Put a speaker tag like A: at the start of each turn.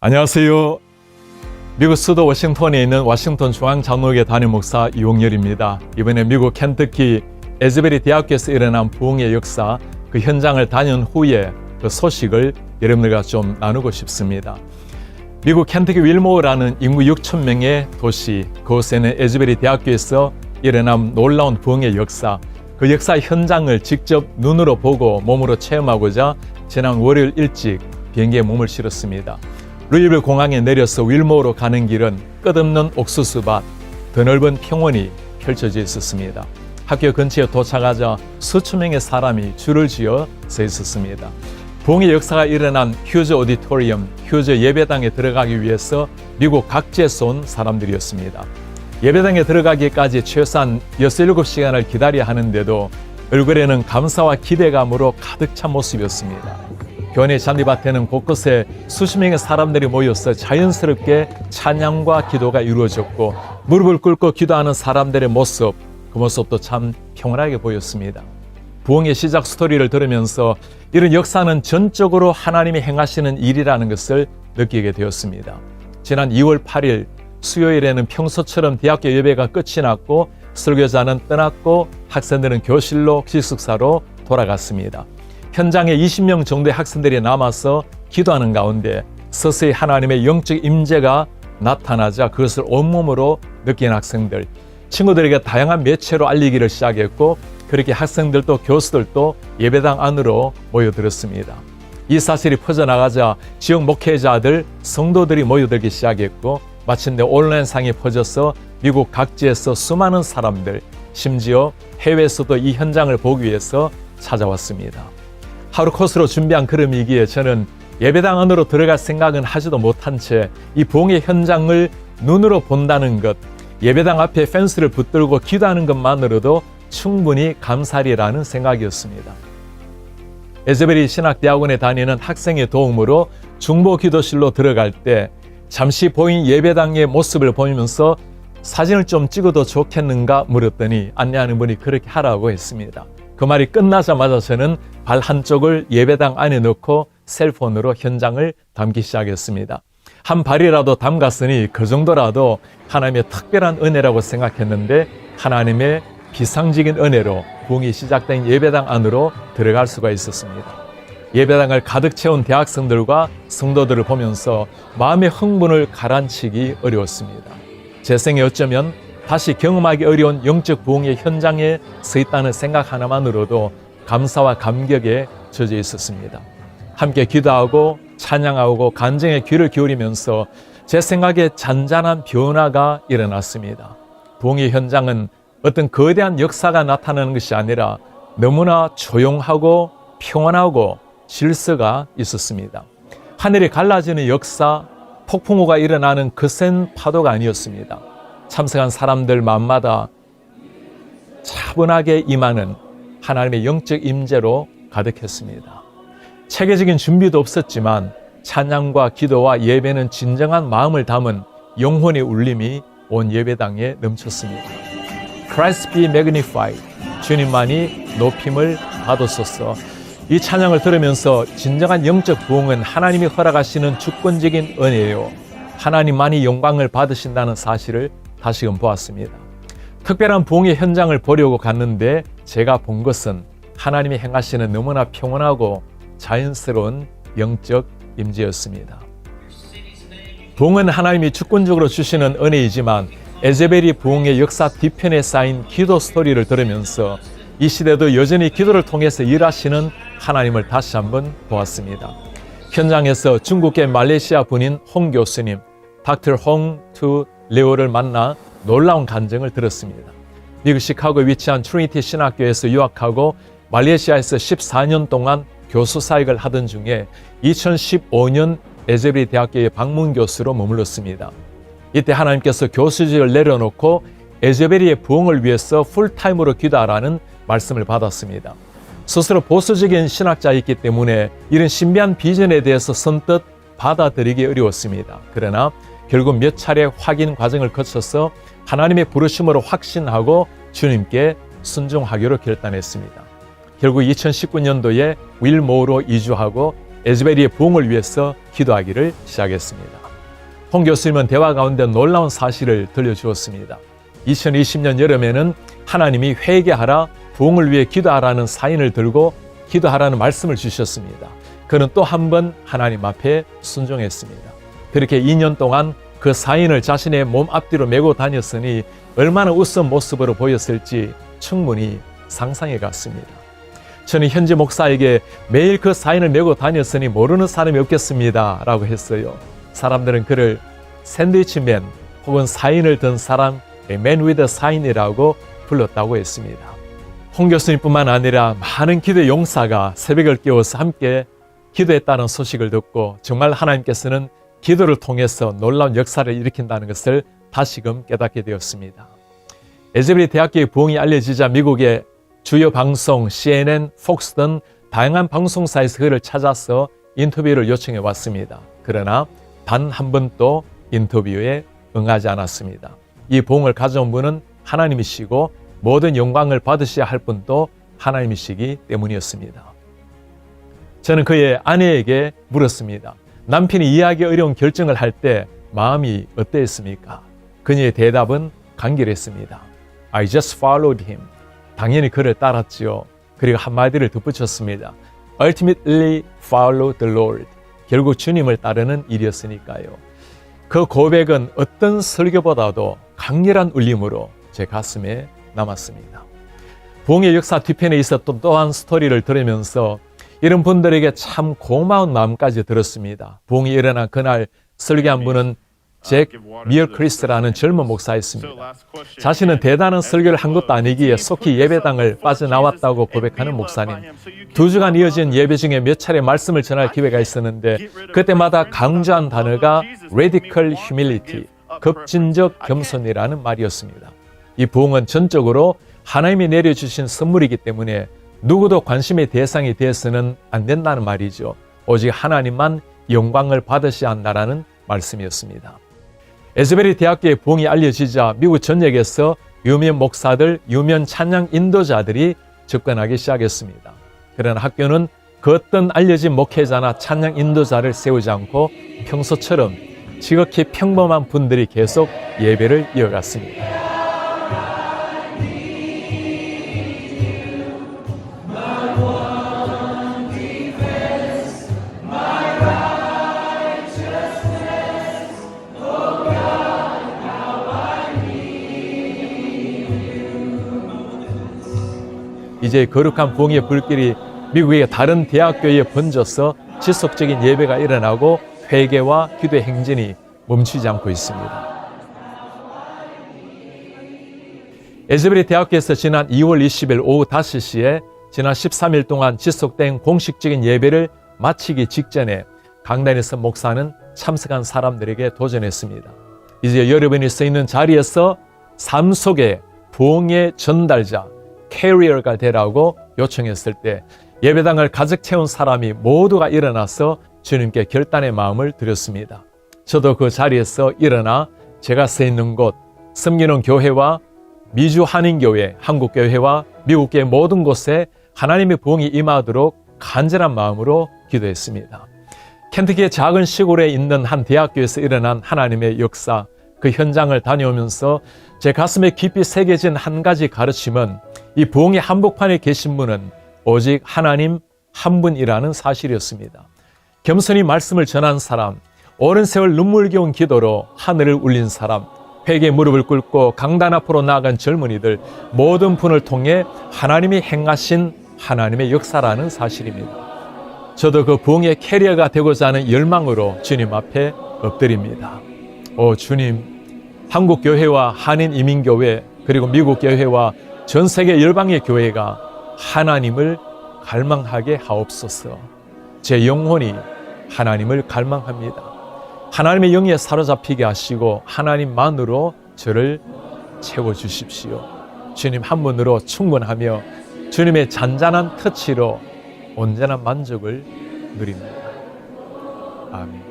A: 안녕하세요. 미국 수도 워싱턴에 있는 워싱턴 중앙 장로교 담임 목사 이용열입니다. 이번에 미국 켄터키 에즈베리 대학교에서 일어난 부흥의 역사 그 현장을 다녀온 후에 그 소식을 여러분들과 좀 나누고 싶습니다. 미국 켄터키 윌모어라는 인구 6천 명의 도시 그곳에는 에즈베리 대학교에서 일어난 놀라운 부흥의 역사 그 역사 현장을 직접 눈으로 보고 몸으로 체험하고자 지난 월요일 일찍 비행기에 몸을 실었습니다. 루이빌 공항에 내려서 윌모어로 가는 길은 끝없는 옥수수밭, 드넓은 평원이 펼쳐져 있었습니다. 학교 근처에 도착하자 수천 명의 사람이 줄을 지어 서 있었습니다. 부흥의 역사가 일어난 휴즈 오디토리엄, 휴즈 예배당에 들어가기 위해서 미국 각지에서 온 사람들이었습니다. 예배당에 들어가기까지 최소한 6, 7시간을 기다려야 하는데도 얼굴에는 감사와 기대감으로 가득 찬 모습이었습니다. 교회 잔디밭에는 곳곳에 수십 명의 사람들이 모여서 자연스럽게 찬양과 기도가 이루어졌고 무릎을 꿇고 기도하는 사람들의 모습, 그 모습도 참 평온하게 보였습니다. 부흥의 시작 스토리를 들으면서 이런 역사는 전적으로 하나님이 행하시는 일이라는 것을 느끼게 되었습니다. 지난 2월 8일 수요일에는 평소처럼 대학교 예배가 끝이 났고 설교자는 떠났고 학생들은 교실로 기숙사로 돌아갔습니다. 현장에 20명 정도의 학생들이 남아서 기도하는 가운데 서서히 하나님의 영적 임재가 나타나자 그것을 온몸으로 느낀 학생들, 친구들에게 다양한 매체로 알리기를 시작했고 그렇게 학생들도 교수들도 예배당 안으로 모여들었습니다. 이 사실이 퍼져나가자 지역 목회자들, 성도들이 모여들기 시작했고 마침내 온라인상에 퍼져서 미국 각지에서 수많은 사람들, 심지어 해외에서도 이 현장을 보기 위해서 찾아왔습니다. 하루 코스로 준비한 걸음이기에 저는 예배당 안으로 들어갈 생각은 하지도 못한 채 이 봉의 현장을 눈으로 본다는 것, 예배당 앞에 펜스를 붙들고 기도하는 것만으로도 충분히 감사리라는 생각이었습니다. 에즈베리 신학대학원에 다니는 학생의 도움으로 중보 기도실로 들어갈 때 잠시 보인 예배당의 모습을 보면서 사진을 좀 찍어도 좋겠는가 물었더니 안내하는 분이 그렇게 하라고 했습니다. 그 말이 끝나자마자 저는 발 한쪽을 예배당 안에 넣고 셀폰으로 현장을 담기 시작했습니다. 한 발이라도 담갔으니 그 정도라도 하나님의 특별한 은혜라고 생각했는데 하나님의 비상적인 은혜로 부흥이 시작된 예배당 안으로 들어갈 수가 있었습니다. 예배당을 가득 채운 대학생들과 성도들을 보면서 마음의 흥분을 가라앉히기 어려웠습니다. 제 생에 어쩌면 다시 경험하기 어려운 영적 부흥의 현장에 서 있다는 생각 하나만으로도 감사와 감격에 젖어 있었습니다. 함께 기도하고 찬양하고 간증의 귀를 기울이면서 제 생각에 잔잔한 변화가 일어났습니다. 부흥의 현장은 어떤 거대한 역사가 나타나는 것이 아니라 너무나 조용하고 평온하고 질서가 있었습니다. 하늘이 갈라지는 역사, 폭풍우가 일어나는 거센 파도가 아니었습니다. 참석한 사람들 마음마다 차분하게 임하는 하나님의 영적 임재로 가득했습니다. 체계적인 준비도 없었지만 찬양과 기도와 예배는 진정한 마음을 담은 영혼의 울림이 온 예배당에 넘쳤습니다. Christ be magnified. 주님만이 높임을 받으소서. 이 찬양을 들으면서 진정한 영적 부흥은 하나님이 허락하시는 주권적인 은혜요. 하나님만이 영광을 받으신다는 사실을 다시금 보았습니다. 특별한 부흥의 현장을 보려고 갔는데 제가 본 것은 하나님이 행하시는 너무나 평온하고 자연스러운 영적 임재였습니다. 부흥은 하나님이 주권적으로 주시는 은혜이지만 에제벨이 부흥의 역사 뒤편에 쌓인 기도 스토리를 들으면서 이 시대도 여전히 기도를 통해서 일하시는 하나님을 다시 한번 보았습니다. 현장에서 중국계 말레이시아 분인 홍 교수님, 닥터 홍투 레오를 만나 놀라운 간증을 들었습니다. 미국 시카고에 위치한 트리니티 신학교에서 유학하고 말레이시아에서 14년 동안 교수 사역을 하던 중에 2015년 에제베리 대학교의 방문 교수로 머물렀습니다. 이때 하나님께서 교수직을 내려놓고 에제베리의 부흥을 위해서 풀타임으로 기도하라는 말씀을 받았습니다. 스스로 보수적인 신학자이기 때문에 이런 신비한 비전에 대해서 선뜻 받아들이기 어려웠습니다. 그러나 결국 몇 차례 확인 과정을 거쳐서 하나님의 부르심으로 확신하고 주님께 순종하기로 결단했습니다. 결국 2019년도에 윌모어로 이주하고 에즈베리의 부흥을 위해서 기도하기를 시작했습니다. 홍 교수님은 대화 가운데 놀라운 사실을 들려주었습니다. 2020년 여름에는 하나님이 회개하라, 부흥을 위해 기도하라는 사인을 들고 기도하라는 말씀을 주셨습니다. 그는 또 한 번 하나님 앞에 순종했습니다. 그렇게 2년 동안 그 사인을 자신의 몸 앞뒤로 메고 다녔으니 얼마나 웃은 모습으로 보였을지 충분히 상상해 갔습니다. 저는 현지 목사에게 매일 그 사인을 메고 다녔으니 모르는 사람이 없겠습니다. 라고 했어요. 사람들은 그를 샌드위치맨 혹은 사인을 든 사람, 맨 위드 사인이라고 불렀다고 했습니다. 홍 교수님뿐만 아니라 많은 기도 용사가 새벽을 깨워서 함께 기도했다는 소식을 듣고 정말 하나님께서는 기도를 통해서 놀라운 역사를 일으킨다는 것을 다시금 깨닫게 되었습니다. 에즈베리 대학교의 부흥이 알려지자 미국의 주요 방송 CNN, 폭스 등 다양한 방송사에서 그를 찾아서 인터뷰를 요청해 왔습니다. 그러나 단 한 번도 인터뷰에 응하지 않았습니다. 이 부흥을 가져온 분은 하나님이시고 모든 영광을 받으셔야 할 분도 하나님이시기 때문이었습니다. 저는 그의 아내에게 물었습니다. 남편이 이해하기 어려운 결정을 할 때 마음이 어땠습니까? 그녀의 대답은 간결했습니다. I just followed him. 당연히 그를 따랐지요. 그리고 한마디를 덧붙였습니다. Ultimately follow the Lord. 결국 주님을 따르는 일이었으니까요. 그 고백은 어떤 설교보다도 강렬한 울림으로 제 가슴에 남았습니다. 부흥의 역사 뒤편에 있었던 또한 스토리를 들으면서 이런 분들에게 참 고마운 마음까지 들었습니다. 부흥이 일어난 그날 설교한 분은 잭 미얼크리스라는 젊은 목사였습니다. 자신은 대단한 설교를 한 것도 아니기에 속히 예배당을 빠져나왔다고 고백하는 목사님. 두 주간 이어진 예배 중에 몇 차례 말씀을 전할 기회가 있었는데 그때마다 강조한 단어가 radical humility, 급진적 겸손이라는 말이었습니다. 이 부흥은 전적으로 하나님이 내려주신 선물이기 때문에 누구도 관심의 대상이 되어서는 안 된다는 말이죠. 오직 하나님만 영광을 받으셔야 한다라는 말씀이었습니다. 에즈베리 대학교의 부흥이 알려지자 미국 전역에서 유명 목사들, 유명 찬양 인도자들이 접근하기 시작했습니다. 그러나 학교는 그 어떤 알려진 목회자나 찬양 인도자를 세우지 않고 평소처럼 지극히 평범한 분들이 계속 예배를 이어갔습니다. 이제 거룩한 부흥의 불길이 미국의 다른 대학교에 번져서 지속적인 예배가 일어나고 회개와 기도의 행진이 멈추지 않고 있습니다. 에즈베리 대학교에서 지난 2월 20일 오후 5시에 지난 13일 동안 지속된 공식적인 예배를 마치기 직전에 강단에서 목사는 참석한 사람들에게 도전했습니다. 이제 여러분이 서 있는 자리에서 삶 속의 부흥의 전달자, 캐리어가 되라고 요청했을 때 예배당을 가득 채운 사람이 모두가 일어나서 주님께 결단의 마음을 드렸습니다. 저도 그 자리에서 일어나 제가 서 있는 곳, 섬기는 교회와 미주 한인교회, 한국교회와 미국교회 모든 곳에 하나님의 부흥이 임하도록 간절한 마음으로 기도했습니다. 켄트키의 작은 시골에 있는 한 대학교에서 일어난 하나님의 역사, 그 현장을 다녀오면서 제 가슴에 깊이 새겨진 한 가지 가르침은 이 부흥의 한복판에 계신 분은 오직 하나님 한 분이라는 사실이었습니다. 겸손히 말씀을 전한 사람, 오랜 세월 눈물겨운 기도로 하늘을 울린 사람, 회개 무릎을 꿇고 강단 앞으로 나아간 젊은이들 모든 분을 통해 하나님이 행하신 하나님의 역사라는 사실입니다. 저도 그 부흥의 캐리어가 되고자 하는 열망으로 주님 앞에 엎드립니다. 오 주님, 한국 교회와 한인 이민 교회 그리고 미국 교회와 전 세계 열방의 교회가 하나님을 갈망하게 하옵소서. 제 영혼이 하나님을 갈망합니다. 하나님의 영에 사로잡히게 하시고 하나님만으로 저를 채워 주십시오. 주님 한 분으로 충분하며 주님의 잔잔한 터치로 온전한 만족을 누립니다. 아멘.